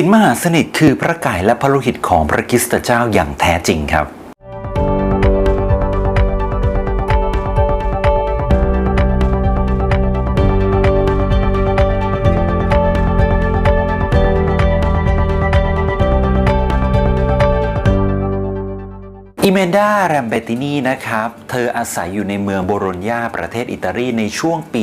สินมหาสนิทคือพระกายและพระโลหิตของพระกิสตเจ้าอย่างแท้จริงครับ อิเมนดาแรมเบตินีนะครับ เธออาศัยอยู่ในเมืองโบโรญญาประเทศอิตาลีในช่วงปี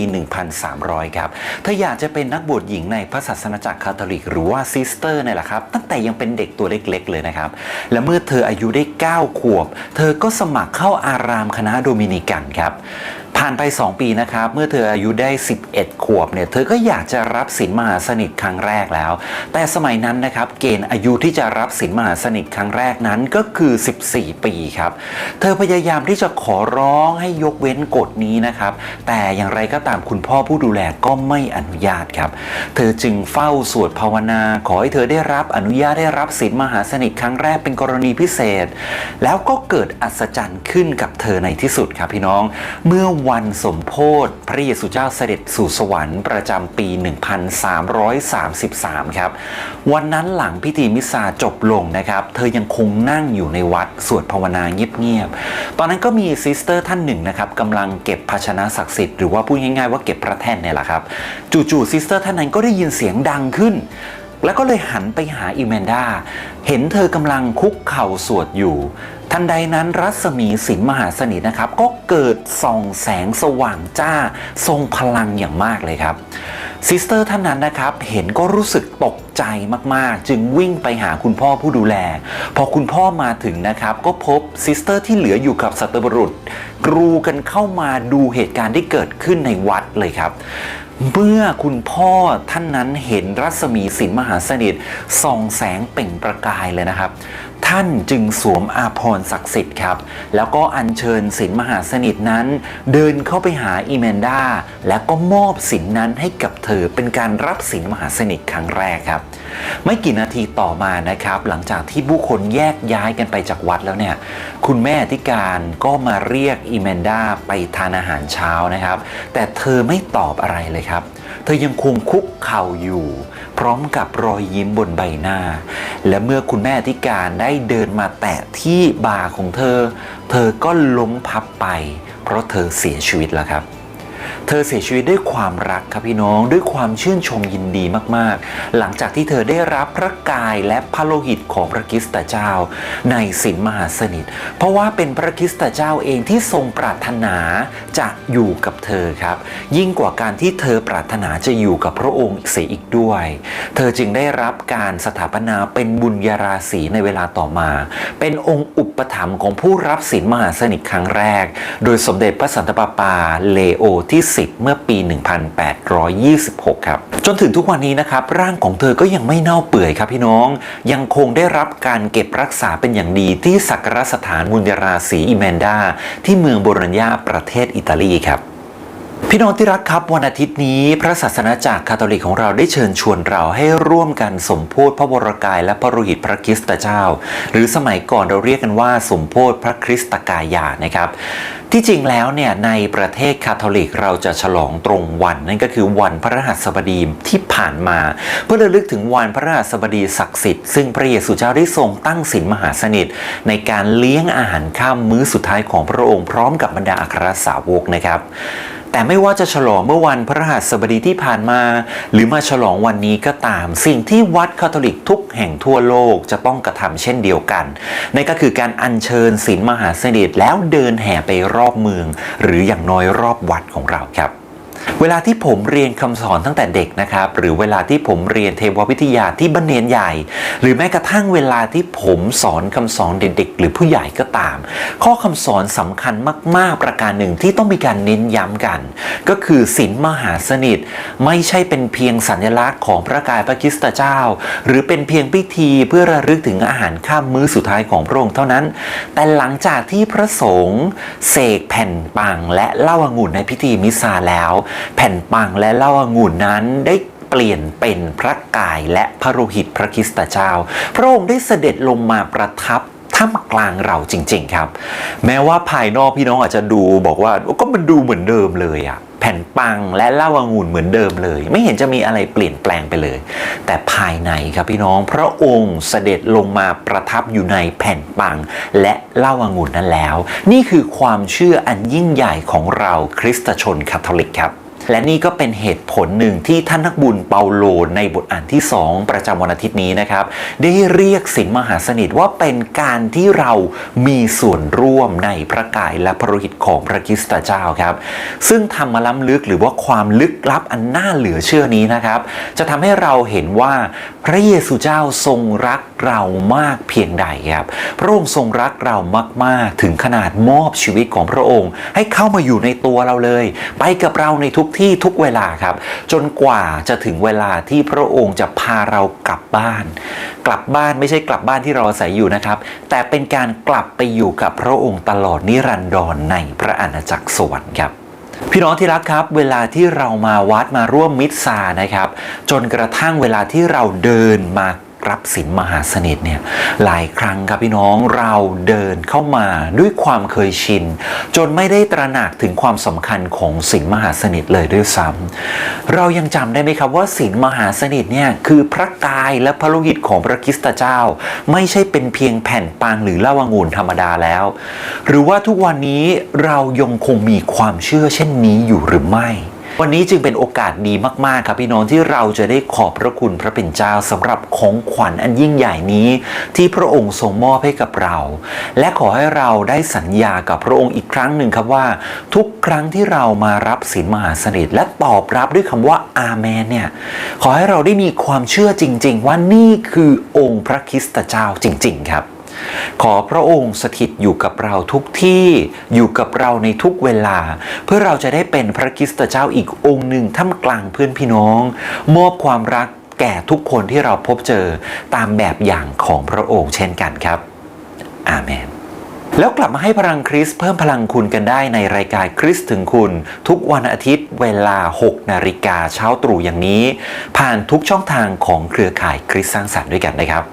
1300 ครับ เธออยากจะเป็นนักบวชหญิงในพระศาสนาจักรคาทอลิก หรือว่าซิสเตอร์นี่แหละครับ ตั้งแต่ยังเป็นเด็กตัวเล็กๆ เลยนะครับ และเมื่อเธออายุได้ 9 ขวบ เธอก็สมัครเข้าอารามคณะโดมินิกันครับ ผ่านไป 2 ปีนะครับ เมื่อเธออายุได้ 11 ขวบเนี่ยเธอก็อยากจะรับศีลมหาสนิทครั้งแรกแล้ว แต่สมัยนั้นนะครับเกณฑ์อายุที่จะรับศีลมหาสนิทครั้งแรกนั้นก็คือ 14 ปีครับ เธอพยายามที่จะขอร้องให้ยกเว้นกฎนี้นะครับ แต่อย่างไรก็ตามคุณพ่อผู้ดูแลก็ไม่อนุญาตครับ เธอจึงเฝ้าสวดภาวนา ขอให้เธอได้รับอนุญาตได้รับศีลมหาสนิทครั้งแรกเป็นกรณีพิเศษ แล้วก็เกิดอัศจรรย์ขึ้นกับเธอในที่สุดครับพี่น้อง เมื่อวันสมโพธิพระเยซูเจ้าเสด็จสู่สวรรค์ประจำปี 1333 ครับ วันนั้นหลังพิธีมิสซาจบลงนะครับ เธอยังคงนั่งอยู่ในวัดสวดภาวนาเงียบๆ ตอนนั้นก็มีซิสเตอร์ท่านหนึ่งนะครับกำลังเก็บภาชนะศักดิ์สิทธิ์หรือว่าพูดง่ายๆว่าเก็บพระแท่นเนี่ยแหละครับ จู่ๆซิสเตอร์ท่านนั้นก็ได้ยินเสียงดังขึ้น แล้วก็เลยหันไปหาอีแมนดา เห็นเธอกำลังคุกเข่าสวดอยู่ ทันใดนั้นรัศมีสินมหาสนิทนะครับ ก็เกิดส่องแสงสว่างจ้า ทรงพลังอย่างมากเลยครับซิสเตอร์ท่านนั้นนะครับ เห็นก็รู้สึกตกใจมากๆ จึงวิ่งไปหาคุณพ่อผู้ดูแล พอคุณพ่อมาถึงนะครับ ก็พบซิสเตอร์ที่เหลืออยู่กับสัตว์บรุษ กรูกันเข้ามาดูเหตุการณ์ที่เกิดขึ้นในวัดเลยครับ เมื่อคุณพ่อท่านนั้นเห็นรัศมีสินมหาสนิทส่องแสงเปล่งประกายเลยนะครับ ท่านจึงสวมอาภรณ์ศักดิ์สิทธิ์ครับ แล้วก็อัญเชิญสินมหาสนิทนั้น เดินเข้าไปหาอีเมนดาแล้วก็มอบสินนั้นให้กับ เธอเป็นการรับสินมหาสนิทครั้งแรกครับ ไม่กี่นาทีต่อมานะครับ หลังจากที่ผู้คนแยกย้ายกันไปจากวัดแล้วเนี่ย คุณแม่อธิการก็มาเรียกอีแมนดาไปทานอาหารเช้านะครับ แต่เธอไม่ตอบอะไรเลยครับ เธอยังคงคุกเข่าอยู่ พร้อมกับรอยยิ้มบนใบหน้า และเมื่อคุณแม่อธิการได้เดินมาแตะที่บ่าของเธอ เธอก็ล้มพับไป เพราะเธอเสียชีวิตแล้วครับ เธอเสียชีวิตด้วยความรักครับพี่น้องด้วยความชื่นชมยินดีมากๆ หลังจากที่เธอได้รับพระกายและพระโลหิตของพระคิสตเจ้า ในศีลมหาสนิท เพราะว่าเป็นพระคิสตเจ้าเองที่ทรงปรารถนาจะอยู่กับเธอครับ ยิ่งกว่าการที่เธอปรารถนาจะอยู่กับพระองค์อีกเสียอีกด้วย เธอจึงได้รับการสถาปนาเป็นบุญญาราศีในเวลาต่อมา เป็นองค์อุปถัมภ์ของผู้รับศีลมหาสนิทครั้งแรก โดยสมเด็จพระสันตะปาปาเลโอที่10 เมื่อปี 1826 ครับ จนถึงทุกวันนี้นะครับ ร่างของเธอก็ยังไม่เน่าเปื่อยครับพี่น้อง ยังคงได้รับการเก็บรักษาเป็นอย่างดีที่สักการสถานมุญญาราศีอิแมนดา ที่เมืองโบรัญญาประเทศอิตาลีครับ พี่น้องที่รักครับวันอาทิตย์นี้ พระศาสนาจักรคาทอลิกของเราได้เชิญชวนเราให้ร่วมกันสมโพธิพระวรกายและพระโลหิตพระคริสตเจ้า หรือสมัยก่อนเราเรียกกันว่าสมโพธิพระคริสตกายานะครับ ที่จริงแล้วเนี่ยในประเทศคาทอลิกเราจะฉลองตรงวันนั่นก็คือวันพระรหัสบดีที่ผ่านมา เพื่อระลึกถึงวันพระรหัสบดีศักดิ์สิทธิ์ซึ่งพระเยซูเจ้าได้ทรงตั้งศีลมหาสนิท ในการเลี้ยงอาหารข้ามมื้อสุดท้ายของพระองค์พร้อมกับบรรดาอัครสาวกนะครับ แต่ไม่ว่าจะฉลองเมื่อวันพระรหัสบดีที่ผ่านมา หรือมาฉลองวันนี้ก็ตาม สิ่งที่วัดคาทอลิกทุกแห่งทั่วโลกจะต้องกระทำเช่นเดียวกันนั่นก็คือการอัญเชิญศีลมหาเสด็จแล้วเดินแห่ไปรอบเมือง หรืออย่างน้อยรอบวัดของเราครับ เวลาที่ผมเรียนคำสอนตั้งแต่เด็กนะครับ หรือเวลาที่ผมเรียนเทววิทยาที่บันเนียนใหญ่ หรือแม้กระทั่งเวลาที่ผมสอนคำสอนเด็กๆ หรือผู้ใหญ่ก็ตาม ข้อคำสอนสำคัญมาก ๆ ประการหนึ่งที่ต้องมีการเน้นย้ำกัน ก็คือศีลมหาสนิท ไม่ใช่เป็นเพียงสัญลักษณ์ของพระกายพระคิสตเจ้า หรือเป็นเพียงพิธีเพื่อระลึกถึงอาหารข้ามมื้อสุดท้ายของพระองค์เท่านั้น แต่หลังจากที่พระสงฆ์เสกแผ่นปังและเล้าองุ่นในพิธีมิสซาแล้วแผ่นปังและเล่าองุ่นนั้นได้เปลี่ยนเป็นพระกายและพระโลหิตพระคริสตเจ้า พระองค์ได้เสด็จลงมาประทับ ท่ามกลางเราจริง ๆ ครับ แม้ว่าภายนอกพี่น้องอาจจะดูบอกว่าก็มันดูเหมือนเดิมเลยอะแผ่นปังและเหล้าองุ่นเหมือนเดิมเลย ไม่เห็นจะมีอะไรเปลี่ยนแปลงไปเลย แต่ภายในครับพี่น้องพระองค์เสด็จลงมาประทับอยู่ในแผ่นปังและเหล้าองุ่นนั้นแล้ว นี่คือความเชื่ออันยิ่งใหญ่ของเราคริสตชนคาทอลิกครับ และนี่ก็เป็นเหตุผลหนึ่งที่ท่านนักบุญเปาโลในบทอ่านที่ 2 ประจำวันอาทิตย์นี้นะครับ ได้เรียกสินมหาสนิทว่าเป็นการที่เรามีส่วนร่วมในพระกายและพระโลหิตของพระคริสตเจ้าครับ ซึ่งธรรมล้ำลึกหรือว่าความลึกลับอันน่าเหลือเชื่อนี้นะครับ จะทำให้เราเห็นว่าพระเยซูเจ้าทรงรักเรามากเพียงใดครับพระองค์ทรงรักเรามาก ๆ ถึงขนาดมอบชีวิตของพระองค์ ให้เข้ามาอยู่ในตัวเราเลย ไปกับเราในทุกที่ทุกเวลาครับ จนกว่าจะถึงเวลาที่พระองค์จะพาเรากลับบ้าน กลับบ้านไม่ใช่กลับบ้านที่เราอาศัยอยู่นะครับ แต่เป็นการกลับไปอยู่กับพระองค์ตลอดนิรันดรในพระอาณาจักรสวรรค์ครับพี่น้องที่รักครับ เวลาที่เรามาวัดมาร่วมมิตรซานะครับ จนกระทั่งเวลาที่เราเดินมา รับศีลมหาสนิทเนี่ยหลายครั้งครับพี่น้องเราเดินเข้ามาด้วยความเคยชิน จนไม่ได้ตระหนักถึงความสำคัญของศีลมหาสนิทเลยด้วยซ้ำเรายังจำได้ไหมครับว่าศีลมหาสนิทเนี่ยคือพระกายและพระโลหิตของพระคริสตเจ้า ไม่ใช่เป็นเพียงแผ่นปางหรือเล้าองุ่นธรรมดาแล้ว หรือว่าทุกวันนี้เรายังคงมีความเชื่อเช่นนี้อยู่หรือไม่ วันนี้จึงเป็นโอกาสดีมาก ๆ ครับพี่น้องที่เราจะได้ขอบพระคุณพระเป็นเจ้าสำหรับของขวัญอันยิ่งใหญ่นี้ ที่พระองค์ทรงมอบให้กับเรา และขอให้เราได้สัญญากับพระองค์อีกครั้งหนึ่งครับว่า ทุกครั้งที่เรามารับศีลมหาสนิทและตอบรับด้วยคำว่าอาเมนเนี่ยขอให้เราได้มีความเชื่อจริง ๆ ว่านี่คือองค์พระคริสตเจ้าจริง ๆ ครับ ขอพระองค์สถิตอยู่กับเราทุกที่อยู่กับเราในทุกเวลา เพื่อเราจะได้เป็นพระคริสตเจ้าอีกองค์หนึ่งท่ามกลางเพื่อนพี่น้อง มอบความรักแก่ทุกคนที่เราพบเจอตามแบบอย่างของพระองค์เช่นกันครับ อาเมนแล้วกลับมาให้พลังคริสเพิ่มพลังคุณกันได้ในรายการคริสถึงคุณ ทุกวันอาทิตย์เวลา 6 นาฬิกาเช้าตรู่อย่างนี้ ผ่านทุกช่องทางของเครือข่ายคริสสร้างสรรค์ด้วยกันนะครับ